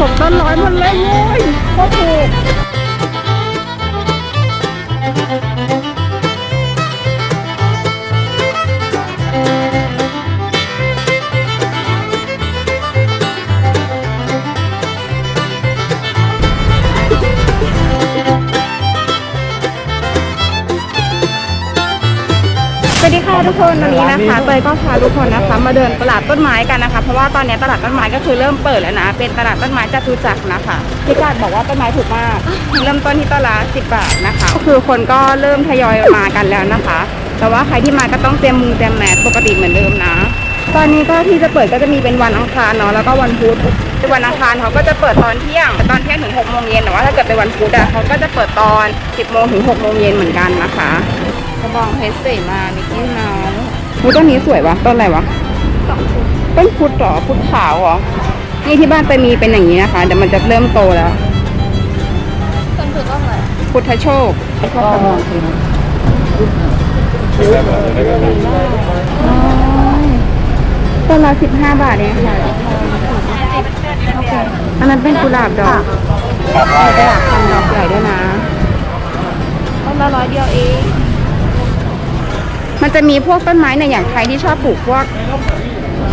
ผมต้นร้อยหมดเลยโว้ยโคตรถูก ทุกคนวันนี้นะคะเตยก็พาทุกคนนะคะ มาเดินตลาดต้นไม้กันนะคะ เพราะว่าตอนนี้ตลาดต้นไม้ก็คือเริ่มเปิดแล้วนะ เป็นตลาดต้นไม้จตุจักรนะคะพี่กาดบอกว่าต้นไม้ถูกมาก เริ่มต้นที่ต้นละ10 บาทนะคะก็คือคนก็เริ่มทยอยมากันแล้วนะคะ แต่ว่าใครที่มาก็ต้องเตรียมมือเตรียมแมสปกติเหมือนเดิมนะ ตอนนี้ก็ที่จะเปิดก็จะมีเป็นวันอังคารเนาะแล้วก็วันพุธวันอังคารเขาก็จะเปิดตอนเที่ยงตอนเที่ยงถึง6โมงเย็นแต่ว่าถ้าเกิดเป็นวันพุธอะเขาก็จะเปิดตอน 10โมงถึง6โมงเย็นเหมือนกันนะคะ กระบองเพชรสีมามิกกี้เมาส์อุ๊ยต้นนี้สวยวะต้นอะไรวะต้นพุธเหรอพุธขาวเหรอนี่ที่บ้านไปมีเป็นอย่างนี้นะคะเดี๋ยวมันจะเริ่มโตแล้วต้นคือต้นอะไรพุทธโชคแล้วก็กระบองเพชรต้นละสิบห้าบาทเองค่ะอันนั้นเป็นกุหลาบดอกมีกุหลาบพันดอกใหญ่ด้วยนะต้นละร้อยเดียวเอง มันจะมีพวกต้นไม้เนี่ยอย่างใครที่ชอบปลูกพวก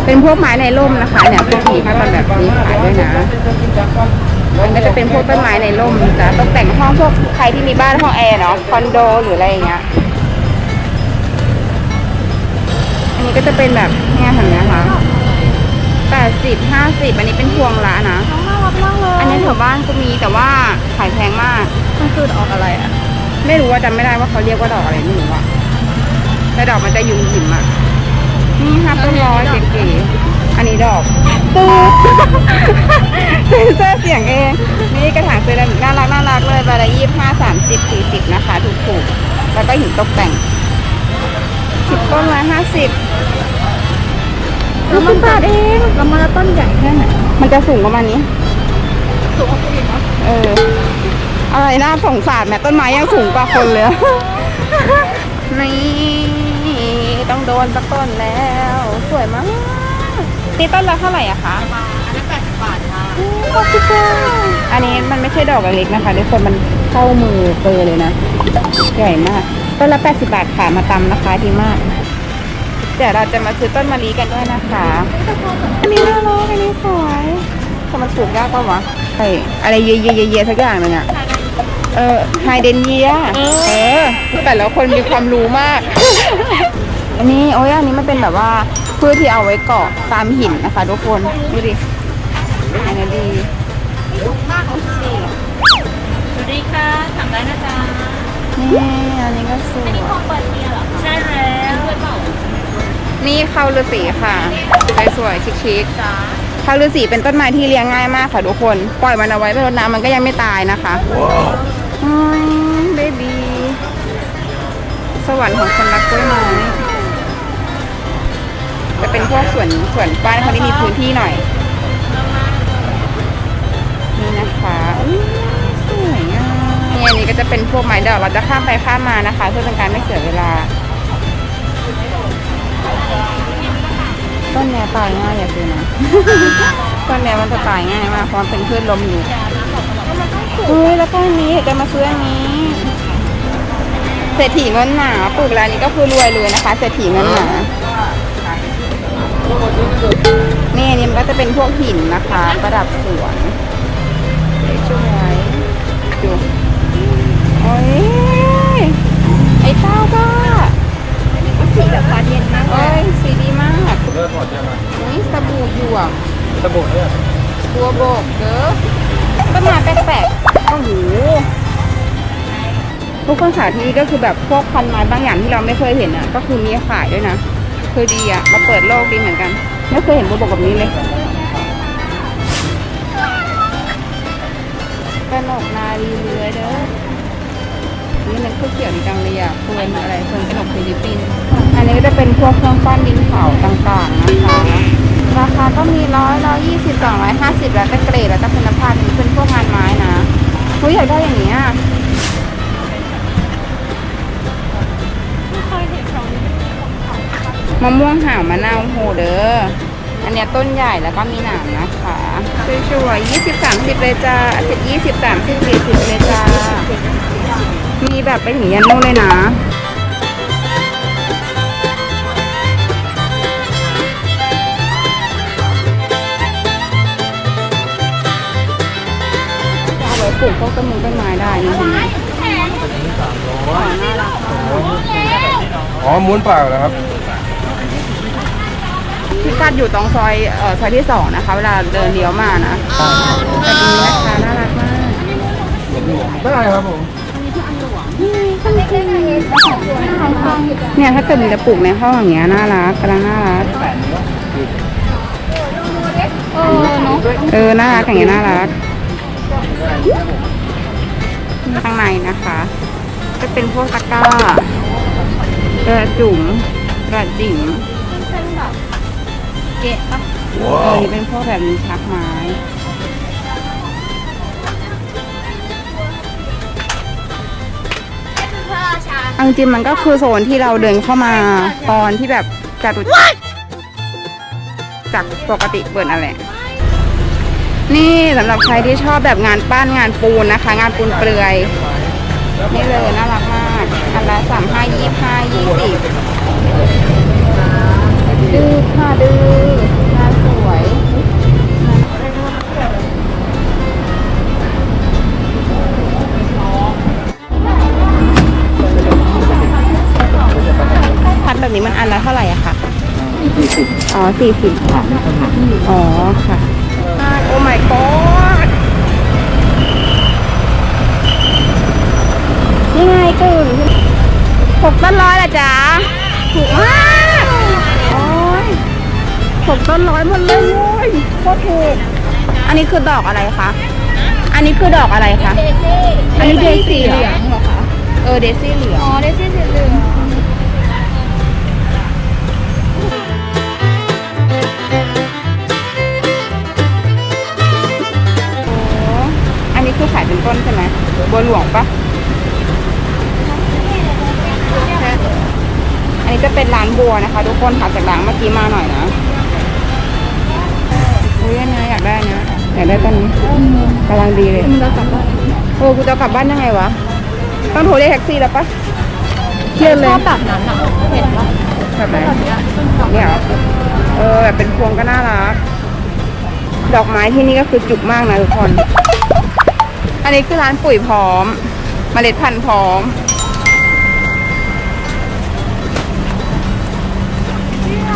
เป็นพวกไม้ในร่มนะคะเนี่ยพวกนี้เขาทำแบบนี้ขายด้วยนะมันก็จะเป็นพวกต้นไม้ในร่มจะตกแต่งห้องพวกใครที่มีบ้านห้องแอร์เนาะคอนโดหรืออะไรอย่างเงี้ยอันนี้ก็จะเป็นแบบเนี่ยแบบเนี้ยค่ะแปดสิบห้าสิบอันนี้เป็นพวงละนะน้องน่ารักมากเลยอันนี้แถวบ้านก็มีแต่ว่าขายแพงมากมันคือดอกอะไรอะ ไม่รู้ว่าจำไม่ได้ว่าเขาเรียกว่าดอกอะไรไม่รู้อะ แต่ดอกมันจะยุ่มหยิมอะนี่ค่ะต้นร้อยเก๋ๆอันนี้ดอกตูเซนเซอร์เสียงเอง นี่กระถางเซรามิกน่ารักน่ารักเลยใบละยี่ห้าสามสิบสี่สิบนะคะ ถูกๆ แล้วก็หินตกแต่งสิบต้นละห้าสิบแล้วมันบาทเองแล้วมันจะต้นใหญ่แค่ไหนมันจะสูงประมาณนี้ สูงกว่าคนอื่นเนาะเออ อะไรน่าสงสารแม่ต้นไม้ยังสูงกว่าคนเลย นี่ต้อง โดนสักต้นแล้ว สวยมากนี่ต้นละเท่าไหร่อะคะอันนั้นแปดสิบบาทค่ะขอบคุณค่ะอันนี้มันไม่ใช่ดอกเล็กๆนะคะทุกคนมันเข้ามือเปอร์เลยนะ ใหญ่มาก ต้นละ 80 บาทค่ะมาตำนะคะดีมาก เดี๋ยวเราจะมาซื้อต้นมะลิกันด้วยนะคะ อันนี้น่ารักอันนี้สวยแต่มันปลูกยากปะวะไออะไรเยอะๆๆๆสักอย่างหนึ่งอะเออไฮเดนเยียเออแต่ละคนมีความรู้มาก อันนี้โอ้ยอันนี้มันเป็นแบบว่าพืชที่เอาไว้เกาะตามหินนะคะทุกคนดูดิอันนี้ดีมากของสี่สวัสดีค่ะสั่งได้นะจ๊ะนี่อันนี้ก็สวยของเปิดเมียเหรอใช่แล้วเพื่อนเปล่านี่เข้าฤาษีค่ะสวยๆชิคจ๊ะๆเข้าฤาษีเป็นต้นไม้ที่เลี้ยงง่ายมากค่ะทุกคน ปล่อยมันเอาไว้ไปรดน้ำมันก็ยังไม่ตายนะคะอืมเบบีสวรรค์ของคนรักกล้วยไม้ จะเป็นพวกสวนสวนบ้านเขาที่มีพื้นที่หน่อย นี่นะคะอุ๊ยสวยอะนี่อันนี้ก็จะเป็นพวกไม้ดอกเราจะข้ามไปข้ามมานะคะ เพื่อเป็นการไม่เสียเวลา ต้นเนี้ยตายง่ายอย่าซื้อนะ ต้นเนี้ยมันจะตายง่ายมากเพราะมันเป็นพืชลมอยู่เฮ้ยแล้วก็อันนี้จะมาซื้ออันนี้เศรษฐีเงินหนาปลูกร้านนี้ก็คือรวยเลยนะคะเศรษฐีเงินหนา นี่อันนี้มันก็จะเป็นพวกหินนะคะ ประดับสวนช่วยดูโอ้ยไอ้เต้าก็สีแบบฟ้าเย็นมากโอ้ยสีดีมากเลิกหมดใช่ไหมนี่สบู่หยวกสบู่เนี่ยตัวโบกเด้อต้นไม้แปลกๆโอ้โหทุกคนขาที่นี่ก็คือแบบพวกพันไม้บางอย่างที่เราไม่เคยเห็นอะ ก็คือมีขายด้วยนะ คือดีอะ มาเปิดโลกดีเหมือนกัน ไม่เคยเห็นบัวบกแบบนี้เลยกระหนกนาลีเรือเด้อนี่มันคือเขียวดีจังเลยอะเฟิร์นอะไรเฟิร์นกระหนกฟิลิปปินส์อันนี้ก็จะเป็นพวกเครื่องปั้นดินเผาต่างๆนะคะราคาก็มีร้อยร้อยยี่สิบสองร้อยห้าสิบแล้วแต่เกรดแล้วแต่คุณภาพนี่เป็นพวกงานไม้นะเฮ้ยอยากได้อย่างนี้ยไมะม่วงห่าวมะนาวโหเด้อ อันเนี้ยต้นใหญ่แล้วก็มีหนามนะคะสวยๆยี่สิบสามสิบเลยจ้าสิบยี่สิบสามสิบสี่สิบเลยจ้า มีแบบไปถึงยันนู่นเลยนะเอาไว้ปลูกพวกต้นมงต้นไม้ได้นะคุณน่ารักมากอ๋อ ม้วนเปล่าเหรอครับ พิกัดอยู่ตรงซอยเอ่อซอยที่สองนะคะ เวลาเดินเลี้ยวมานะแต่ดีนะคะน่ารักมากได้ครับผมเนี่ยถ้าเกิดมันจะปลูกในห้องอย่างเงี้ยน่ารักกำลังน่ารักเออเนาะเออน่ารักอย่างเงี้ยน่ารักข้างในนะคะจะเป็นพวกตะกร้ากระจุ๋มกระจิ๋มเป็นแบบ เกะปะเออนี่เป็นพวกแบบนี้ชักไม้เพื่อชาเอาจริงๆมันก็คือโซนที่เราเดินเข้ามาตอนที่แบบจตุจากปกติเปิดนั่นแหละ นี่สำหรับใครที่ชอบแบบงานปั้นงานปูนนะคะ งานปูนเปลือย นี่เลยน่ารักมาก อันละสามห้ายี่ห้ายี่สิบ อันละเท่าไหร่อะคะอ๋อสี่สิบอ๋อค่ะ โอ้ my god นี่ไงกึ่งหกต้นร้อยละจ๊ะถูกมากโอ้ยหกต้นร้อยหมดเลยโว้ยโคตรถูก อันนี้คือดอกอะไรคะ อันนี้คือดอกอะไรคะเดซี่อันนี้เดซี่เหรอเหลืองเหรอคะ เออเดซี่เหลือง อ๋อเดซี่สีเหลือง ขายเป็นต้นใช่ไหมบัวหลวงปะอันนี้จะเป็นร้านบัวนะคะ ทุกคนถัดจากร้านเมื่อกี้มาหน่อยนะอุ้ยอันนี้อยากได้นะอยากได้ต้นนี้กำลังดีเลยมันจะกลับบ้านโอ้กูจะกลับบ้านยังไงวะต้องโทรเรียกแท็กซี่แล้วปะเครียดเลชยอบแบบนั้นอะเห็นปะแบบไหนแบบเนี้ยต้นดอกเนี่ยเหรอเออแบบเป็นพวงก็น่ารักดอกไม้ที่นี่ก็คือจุกมากนะทุกคน อันนี้คือร้านปุ๋ยพร้อมเมล็ดพันธุ์พร้อม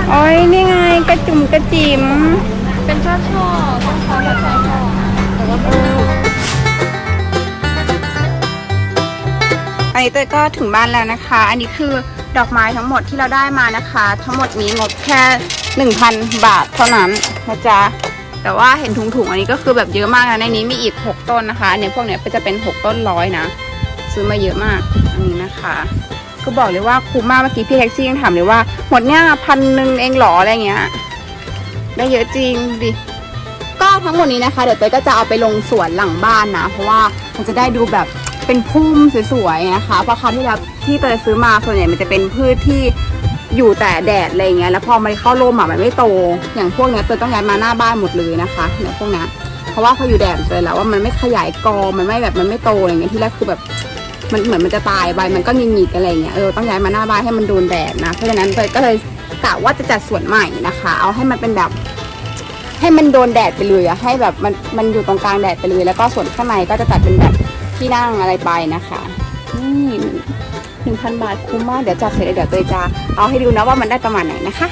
โอ้ยนี่ไงกระจุ่มกระจิ๋มเป็นเจ้าช่อต้นคอแบบเจ้าช่อแต่ว่าอันนี้เต้ยก็ถึงบ้านแล้วนะคะ อันนี้คือดอกไม้ทั้งหมดที่เราได้มานะคะ ทั้งหมดนี้งบแค่ 1,000 บาทเท่านั้นนะจ๊ะ แต่ว่าเห็นถุงๆอันนี้ก็คือแบบเยอะมากนะในนี้มีอีก 6 ต้นนะคะอันนี้พวกเนี้ยก็จะเป็น 6 ต้นร้อยนะ ซื้อมาเยอะมากอันนี้นะคะ ก็บอกเลยว่าคุ้มมากเมื่อกี้พี่แท็กซี่ยังถามเลยว่าหมดเนี่ยพันหนึ่งเองหรออะไรเงี้ยได้เยอะจริงดิก็ทั้งหมดนี้นะคะ เดี๋ยวเต้ยก็จะเอาไปลงสวนหลังบ้านนะ เพราะว่ามันจะได้ดูแบบเป็นพุ่มสวยๆนะคะเพราะคราวที่แล้วที่เตยซื้อมาส่วนใหญ่มันจะเป็นพืชที่ อยู่แต่แดดอะไรเงี้ยแล้วพอมันเข้าร่มอะมันไม่โต อย่างพวกเนี้ยเต้ยต้องย้ายมาหน้าบ้านหมดเลยนะคะเนี่ยพวกนี้เพราะว่าพออยู่แดดเจอแล้วว่ามันไม่ขยายกอมันไม่แบบมันไม่โตอะไรเงี้ยที่แรกคือแบบมันเหมือนมันจะตายใบมันก็งิกๆอะไรเงี้ยเออต้องย้ายมาหน้าบ้านให้มันโดนแดดนะเพราะฉะนั้นเตยก็เลยกะว่าจะจัดสวนใหม่นะคะ เอาให้มันเป็นแบบ ให้มันโดนแดดไปเลยอะให้แบบมันมันอยู่ตรงกลางแดดไปเลย แล้วก็ส่วนข้างในก็จะจัดเป็นแบบที่นั่งอะไรไปนะคะนี่ หนึ่งพันบาทคุ้มมาก เดี๋ยวจัดเสร็จแล้วเดี๋ยวเตยจะเอาให้ดูนะว่ามันได้ประมาณไหนนะคะ